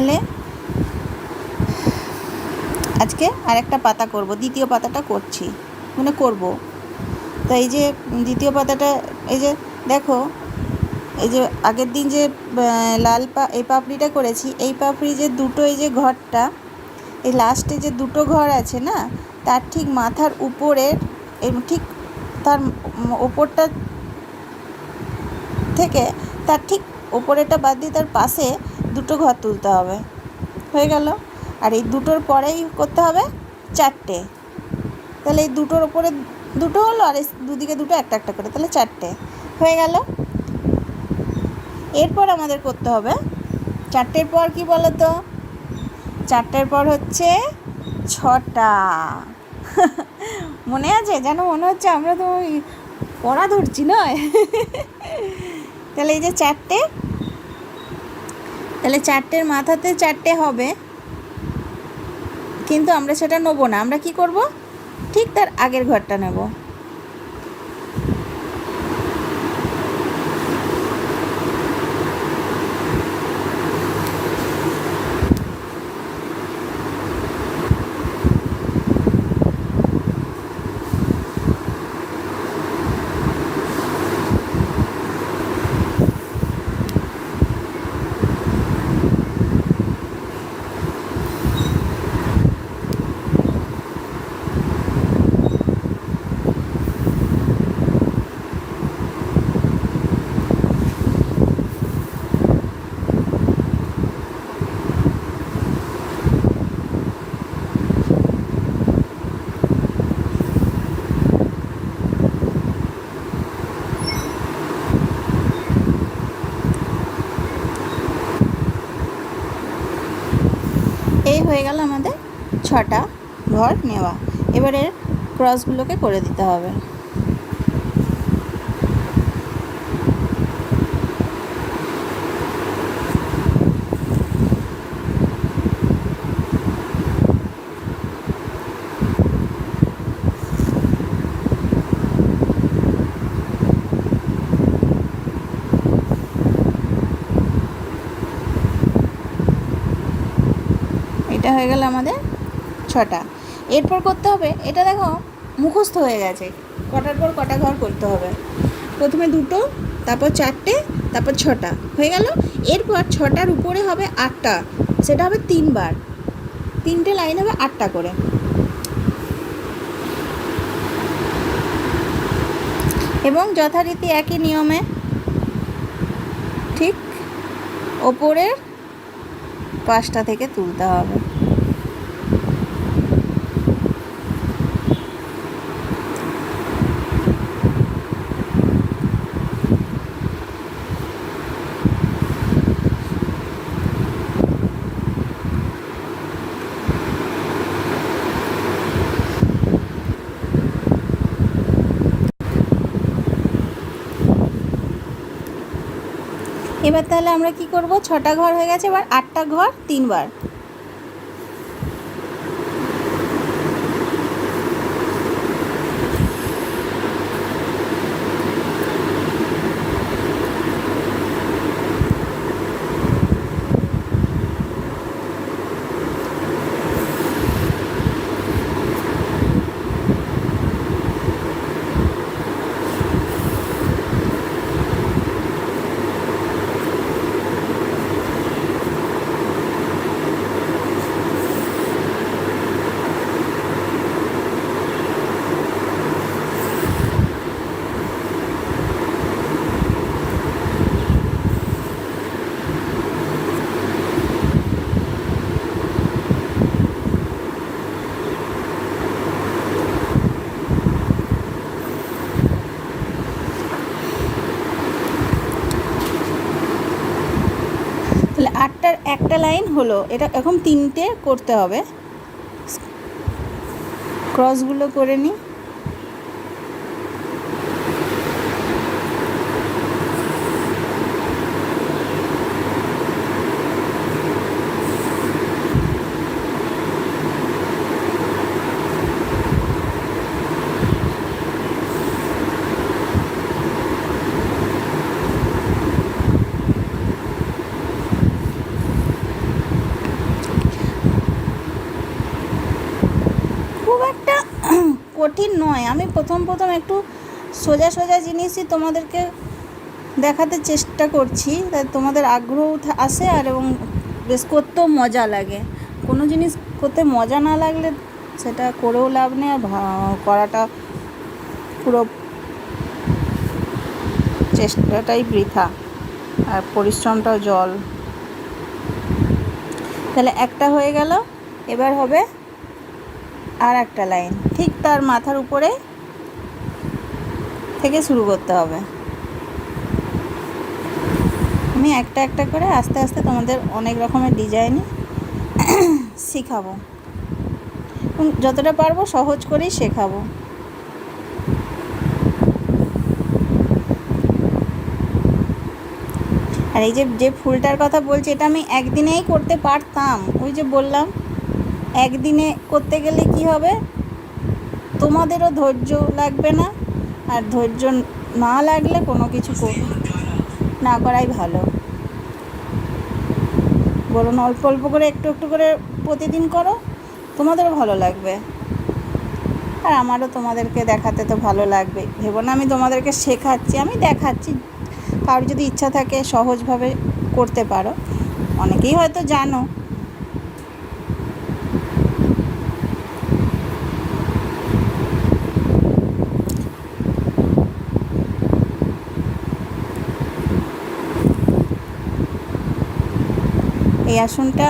তাহলে আজকে আরেকটা পাতা করব, দ্বিতীয় পাতাটা করছি মানে করব। তো এই যে, দ্বিতীয় পাতাটা, এই যে দেখো, এই যে আগের দিন যে লাল পা, এই পাপড়িটা করেছি, এই পাপড়ি যে দুটো এই যে ঘরটা, এই লাস্টে যে দুটো ঘর আছে না, তার ঠিক মাথার উপরের ঠিক তার ওপরটা থেকে, তার ঠিক ওপরেরটা বাদ দিয়ে তার পাশে দুটো ঘর তুলতে হবে। হয়ে গেল। আর এই দুটোর পরেই করতে হবে চারটে। তাহলে এই দুটোর ওপরে দুটো হলো আর দুদিকে দুটো একটা একটা করে। তাহলে চারটে। হয়ে গেল। এরপর আমাদের করতে হবে চারটের পর কি বলো তো চারটের পর হচ্ছে ছটা। মনে আছে? যেন মনে হচ্ছে আমরা তো পড়া ধরছি, নয়? তাহলে এই যে চারটে তাহলে চারটের মাথাতে চারটে হবে। কিন্তু আমরা সেটা নেব না। আমরা কি করব? ঠিক তার আগের ঘরটা নেব এই হয়ে গেল আমাদের ছটা ঘর নেওয়া। এবারে ক্রসগুলোকে করে দিতে হবে এটা হয়ে গেল আমাদের ছটা। এরপর করতে হবে, এটা দেখো, মুখস্থ হয়ে গেছে। কটার পর কটা ঘর করতে হবে। প্রথমে দুটো, তারপর চারটে, তারপর ছটা। হয়ে গেল? এরপর ছটার উপরে হবে আটটা। সেটা হবে তিনবার। তিনটে লাইন হবে আটটা করে। এবং যথারীতি একই নিয়মে ঠিক ওপরের পাঁচটা থেকে তুলতে হবে। এবার তাহলে আমরা কি করব? ছটা ঘর হয়ে গেছে এবার আটটা ঘর তিনবার তাহলে আটটার একটা লাইন হলো এটা এখন তিনটে করতে হবে। ক্রসগুলো করে নিই কঠিন নয়। আমি প্রথম প্রথম একটু সোজা সোজা জিনিসই তোমাদেরকে দেখাতে চেষ্টা করছি। তাই তোমাদের আগ্রহ আসে আর এবং বেশ করতেও মজা লাগে। কোনো জিনিস করতে মজা না লাগলে সেটা করেও লাভ নেই আর করাটা পুরো চেষ্টাটাই বৃথা আর পরিশ্রমটাও জল। তাহলে একটা হয়ে গেল। এবার হবে আর একটা লাইন। ঠিক তার মাথার উপরে থেকে শুরু করতে হবে। আমি একটা একটা করে আস্তে আস্তে তোমাদের অনেক রকমের ডিজাইনই শেখাবো। যতটা পারব সহজ করেই শেখাবো। আর এই যে যে ফুলটার কথা বলছি, এটা আমি একদিনেই করতে পারতাম। ওই যে বললাম একদিনে করতে গেলে কি হবে? তোমাদেরও ধৈর্য লাগবে না, আর ধৈর্য না লাগলে কোনো কিছু না করাই ভালো। বলুন অল্প অল্প করে একটু একটু করে প্রতিদিন করো, তোমাদেরও ভালো লাগবে। আর আমারও তোমাদেরকে দেখাতে তো ভালো লাগবে। ভেবো না আমি তোমাদেরকে শেখাচ্ছি, আমি দেখাচ্ছি। কারোর যদি ইচ্ছা থাকে সহজভাবে করতে পারো। অনেকেই হয়তো জানো এই আসনটা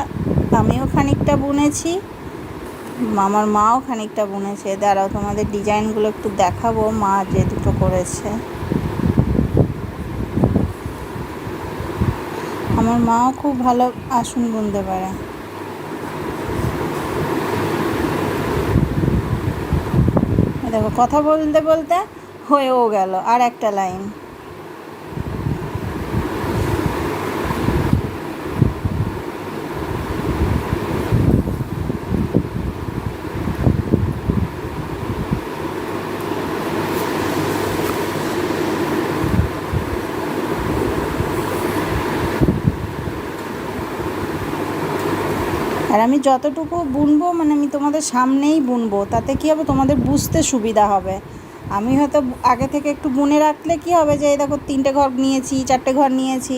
আমিও খানিকটা বুনেছি, আমার মাও খানিকটা বুনেছে। দাঁড়াও, তোমাদের ডিজাইনগুলো একটু দেখাবো, মা যে দুটো করেছে। আমার মাও খুব ভালো আসন বুনতে পারে। দেখো, কথা বলতে বলতে হয়েও গেল, আর একটা লাইন। আমি যতটুকু বুনবো মানে আমি তোমাদের সামনেই বুনবো, তাতে কী হবে? তোমাদের বুঝতে সুবিধা হবে। আমি হয়তো আগে থেকে একটু বুনে রাখলে কি হবে যে দেখো তিনটে ঘর নিয়েছি, চারটে ঘর নিয়েছি,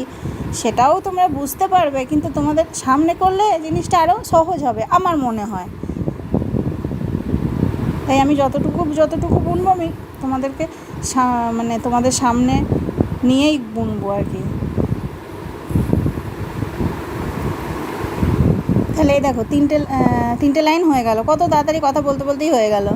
সেটাও তোমরা বুঝতে পারবে, কিন্তু তোমাদের সামনে করলে জিনিসটা আরও সহজ হবে, আমার মনে হয়। তাই আমি যতটুকু যতটুকু বুনবো, আমি তোমাদেরকে মানে তোমাদের সামনে নিয়েই বুনবো আর কি। তাহলে এই দেখো, তিনটে তিনটে লাইন হয়ে গেল। কত তাড়াতাড়ি কথা বলতে বলতেই হয়ে গেল।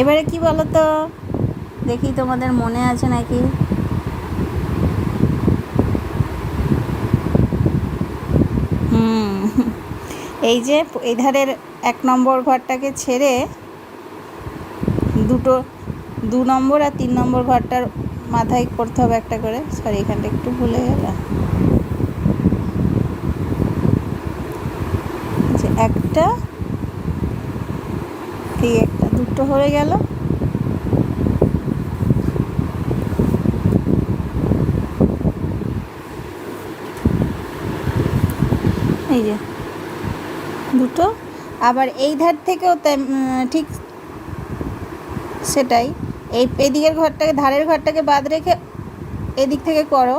এবারে কি বলো তো দেখি তোমাদের মনে আছে নাকি? এই যে এই ধারের এক নম্বর ঘরটাকে ছেড়ে দুটো, দু নম্বর আর তিন নম্বর ঘরটার মাথায় করতে হবে একটা করে। সরি এখানটা একটু ভুলে গেলাম। যে একটা এই একটা দুটো হয়ে গেল। এই যে দুটো। আবার এই ধার থেকেও ঠিক সেটাই। এই এদিকের ঘরটাকে, ধারের ঘরটাকে বাদ রেখে এদিক থেকে করো।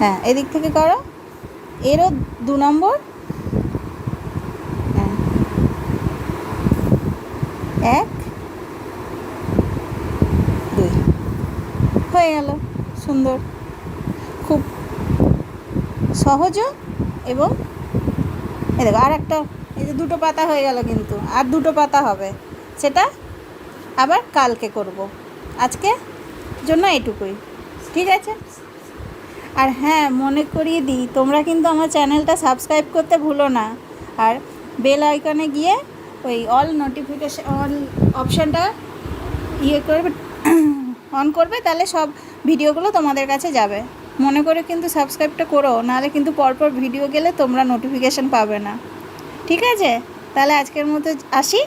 হ্যাঁ এদিক থেকে করো। এরও দু নম্বর। এক, দুই। হয়ে গেল, সুন্দর। খুব সহজও এবং এ দেখো, আর একটা, এই যে দুটো পাতা হয়ে গেল কিন্তু, আর দুটো পাতা হবে। সেটা আবার কালকে করব। আজকে জন্য এটুকুই ঠিক আছে? আর হ্যাঁ মনে করিয়ে দিই, তোমরা কিন্তু আমার চ্যানেলটা সাবস্ক্রাইব করতে ভুলো না। আর বেল আইকনে গিয়ে ওই অল নোটিফিকেশান অল অপশানটা ইয়ে করবে অন করবে, তাহলে সব ভিডিওগুলো তোমাদের কাছে যাবে। মনে করে কিন্তু সাবস্ক্রাইবটা করো, নাহলে কিন্তু পরপর ভিডিও গেলে তোমরা নোটিফিকেশান পাবে না। ঠিক আছে? তাহলে আজকের মতো আসি।